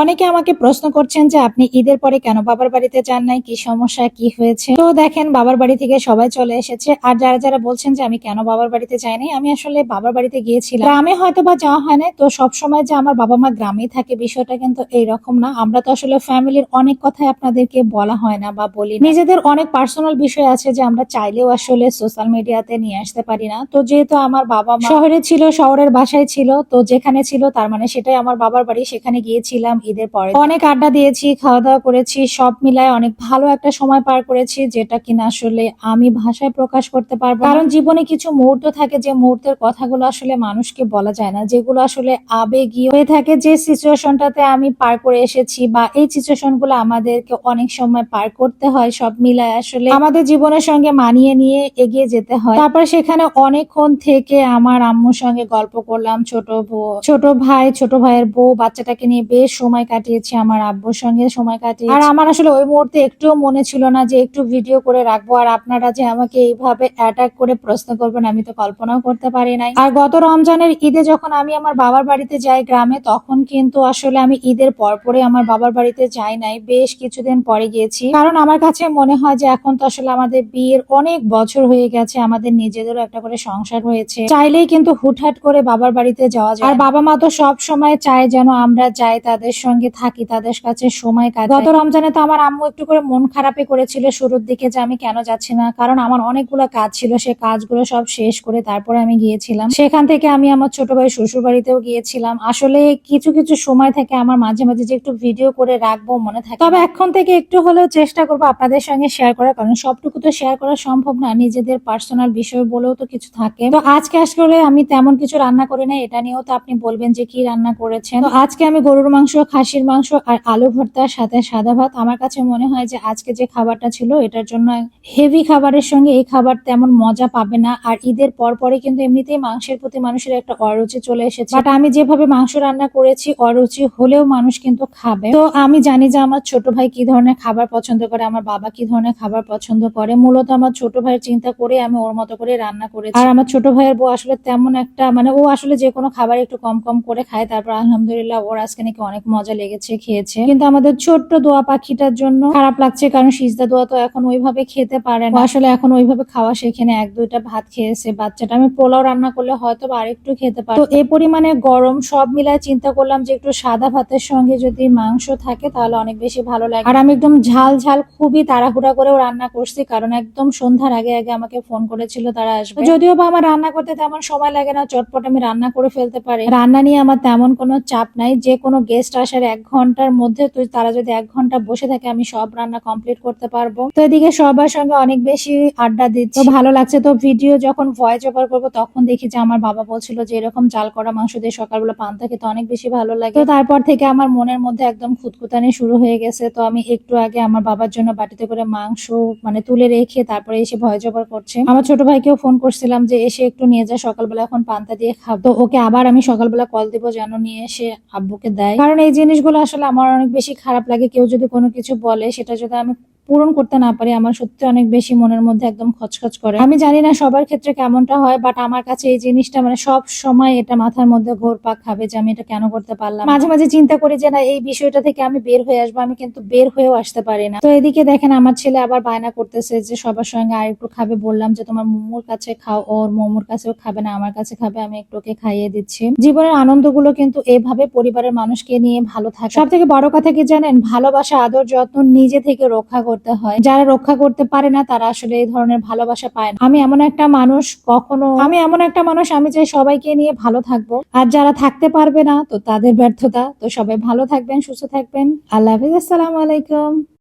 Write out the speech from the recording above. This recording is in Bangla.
অনেকে আমাকে প্রশ্ন করছেন যে আপনি ঈদের পরে কেন বাবার বাড়িতে যান নাই? কি সমস্যা, কি হয়েছে? তো দেখেন, বাবার বাড়ি থেকে সবাই চলে এসেছে। আর যারা যারা বলছেন যে আমি কেন বাবার বাড়িতে যাইনি আমি আসলে বাবার বাড়িতে গিয়েছিলাম। গ্রামে হয়তো বা যাওয়া হয় না তো সবসময় যে আমার বাবা মা গ্রামেই থাকে, বিষয়টা কিন্তু এইরকম না। আমরা তো আসলে ফ্যামিলির অনেক কথাই আপনাদেরকে বলা হয় না বা বলি নিজেদের অনেক পার্সোনাল বিষয় আছে যে আমরা চাইলেও আসলে সোশ্যাল মিডিয়াতে নিয়ে আসতে পারি না। তো যেহেতু আমার বাবা শহরে ছিল, শহরের বাসায় ছিল, তো যেখানে ছিল, তার মানে সেটাই আমার বাবার বাড়ি। সেখানে গিয়েছিলাম ঈদের পরে। অনেক আড্ডা দিয়েছি খাওয়া দাওয়া করেছি, সব মিলায় অনেক ভালো একটা সময় পার করেছি, যেটা কিনা আসলে আমি ভাষায় প্রকাশ করতে পারব কারণ জীবনে কিছু মুহূর্ত থাকে যে মুহূর্তের কথাগুলো আসলে মানুষকে বলা যায় না, যেগুলো আসলে আবেগীয় হয়ে থাকে। যে সিচুয়েশনটাতে আমি পার করে এসেছি বা এই সিচুয়েশনগুলো আমাদেরকে অনেক সময় পার করতে হয়, সব মিলায় আসলে আমাদের জীবনের সঙ্গে মানিয়ে নিয়ে এগিয়ে যেতে হয়। তারপর সেখানে অনেকক্ষণ থেকে আমার আম্মুর সঙ্গে গল্প করলাম, ছোট বউ, ছোট ভাই, ছোট ভাইয়ের বউ, বাচ্চাটাকে নিয়ে বেশ সময় কাটিয়েছি, আমার আব্বুর সঙ্গে সময় কাটিয়ে আর আমার আসলে ওই মুহূর্তে একটুও মনে ছিল না যে একটু ভিডিও করে রাখব, আর আপনারা যে আমাকে এইভাবে অ্যাটাক করে প্রশ্ন করবেন, আমি তো কল্পনাও করতে পারি নাই। আর গত রমজানের ঈদে যখন আমি আমার বাবার বাড়িতে যাই গ্রামে, তখন কিন্তু আসলে আমি ঈদের পরপরে আমার বাবার বাড়িতে যাই নাই, বেশ কিছুদিন পরে গিয়েছি। কারণ আমার কাছে মনে হয় যে এখন তো আসলে আমাদের বিয়ের অনেক বছর হয়ে গেছে, আমাদের নিজেদেরও একটা করে সংসার হয়েছে। চাইলেই কিন্তু হুটহাট করে বাবার বাড়িতে যাওয়া যায়। আর বাবা মা তো সব সময় চায় যেন আমরা যাই তাদের সঙ্গে থাকি তাদের কাছে সময় কাজ গত রমজানে তো আমার আম্মু একটু করে মন খারাপই করেছিল শুরুর দিকে যে আমি কেন যাচ্ছি না কারণ আমার অনেকগুলো কাজ ছিল সে কাজগুলো সব শেষ করে তারপরে আমি গিয়েছিলাম। সেখান থেকে আমি আমার ছোট ভাই শ্বশুর বাড়িতেও গিয়েছিলাম। আসলে কিছু কিছু সময় থেকে আমার মাঝে মাঝে যে একটু ভিডিও করে রাখব মনে থাকে তবে এখন থেকে একটু হলেও চেষ্টা করব আপনাদের সঙ্গে শেয়ার করার কারণ সবটুকু তো শেয়ার করা সম্ভব না নিজেদের পার্সোনাল বিষয় বলেও তো কিছু থাকে। তো আজকে আসলে আমি তেমন কিছু রান্না করি না এটা নিয়েও তো আপনি বলবেন যে কি রান্না করেছেন। তো আজকে আমি গরুর মাংস খাসির মাংস আর আলু ভর্তার সাথে সাদা ভাত, আমার কাছে মনে হয় যে আজকে যে খাবারটা ছিল, এটার জন্য হেভি খাবারের সঙ্গে এই খাবার তেমন মজা পাবে না। আর ঈদের পর পরে কিন্তু এমনিতেই মাংসের প্রতি মানুষের একটা অরুচি চলে এসেছে। বাট আমি যেভাবে মাংস রান্না করেছি, অরুচি হলেও মানুষ কিন্তু খাবে। তো আমি জানি যে আমার ছোট ভাই কি ধরনের খাবার পছন্দ করে, আমার বাবা কি ধরনের খাবার পছন্দ করে। মূলত আমার ছোট ভাইয়ের চিন্তা করে আমি ওর মতো করে রান্না করেছি। আর আমার ছোট ভাইয়ের বউ আসলে তেমন একটা মানে ও আসলে যে কোনো খাবার একটু কম কম করে খায়, তারপর আলহামদুলিল্লাহ ওর আজকে নাকি অনেক মজা লেগেছে, খেয়েছে। কিন্তু আমাদের ছোট্ট দোয়া পাখিটার জন্য খারাপ লাগছে, কারণ সিজদা দোয়া তো এখন ওইভাবে খেতে পারে না। আসলে এখন ওইভাবে খাওয়া সেখানে এক দুইটা ভাত খেয়েছে বাচ্চাটা। আমি পোলাও রান্না করলে হয়তো আরেকটু খেতে পারে তো এই পরিমাণে গরম, সব মিলায় চিন্তা করলাম যে একটু সাদা ভাতের সঙ্গে যদি মাংস থাকে তাহলে অনেক বেশি ভালো লাগে। আর আমি একদম ঝাল ঝাল খুবই তাড়াহুড়া করেও রান্না করছি, কারণ একদম সন্ধ্যার আগে আগে আমাকে ফোন করেছিল তারা আসবে। যদিও বা আমার রান্না করতে তেমন সময় লাগে না, চটপট আমি রান্না করে ফেলতে পারি। রান্না নিয়ে আমার তেমন কোনো চাপ নাই, যে কোনো গেস্ট আসার এক ঘণ্টার মধ্যে তারা যদি এক ঘণ্টা বসে থাকে, আমি সব রান্না কমপ্লিট করতে পারব। তো এদিকে সবার সঙ্গে অনেক বেশি আড্ডা দিচ্ছি। ভালো লাগছে তো ভিডিও যখন ভয়েস ওভার করব, তখন দেখি যে আমার বাবা বলছিল যে এরকম চাল করা মাংস দিয়ে সকালবেলা পান্তা খেতে অনেক বেশি ভালো লাগে। তো তারপর থেকে আমার মনের মধ্যে একদম খুঁতখুতানি শুরু হয়ে গেছে। তো আমি একটু আগে আমার বাবার জন্য বাটিতে করে মাংস মানে তুলে রেখে তারপরে এসে ভয়েস জবার করছে। আমার ছোট ভাইকেও ফোন করছিলাম যে এসে একটু নিয়ে যা, সকালবেলা এখন পান্তা দিয়ে খাব। তো ওকে আবার আমি সকালবেলা কল দিব যেন নিয়ে এসে আব্বুকে দেয়। কারণ এই জিনিসগুলো আসলে আমার অনেক বেশি খারাপ লাগে। কেউ যদি কোনো কিছু বলে, সেটা যদি আমি পূরণ করতে না পারি, আমার সত্যি অনেক বেশি মনের মধ্যে একদম খচখচ করে। আমি জানি না সবার ক্ষেত্রে কেমনটা হয় বাট আমার কাছে এই জিনিসটা মানে সব সময় এটা মাথার মধ্যে ঘোর পাক খাবে যে আমি এটা কেন করতে পারলাম মাঝে মাঝে চিন্তা করি যে না, এই বিষয়টা থেকে আমি বের হয়ে আসব, আমি কিন্তু বের হয়েও আসতে পারি না। তো এদিকে দেখেন, আমার ছেলে আবার বায়না করতেছে যে সবার সঙ্গে আর একটু খাবে, বললাম যে তোমার মোমোর কাছে খাও, ওর মোমোর কাছেও খাবে না, আমার কাছে খাবে, আমি একটু ওকে খাইয়ে দিচ্ছি। জীবনের আনন্দগুলো কিন্তু এভাবে পরিবারের মানুষকে নিয়ে ভালো থাকে। সব থেকে বড় কথা কি জানেন? ভালোবাসা, আদর, যত্ন নিজে থেকে রক্ষা করতে হয়। যারা রক্ষা করতে পারে না, তারা আসলে এই ধরনের ভালোবাসা পায় না। আমি এমন একটা মানুষ, কখনো আমি এমন একটা মানুষ, আমি চাই সবাইকে নিয়ে ভালো থাকব। আর যারা থাকতে পারবে না, তো তাদের ব্যর্থতা। তো সবাই ভালো থাকবেন, সুস্থ থাকবেন। আল্লাহ হাফিজ, আসসালাম আলাইকুম।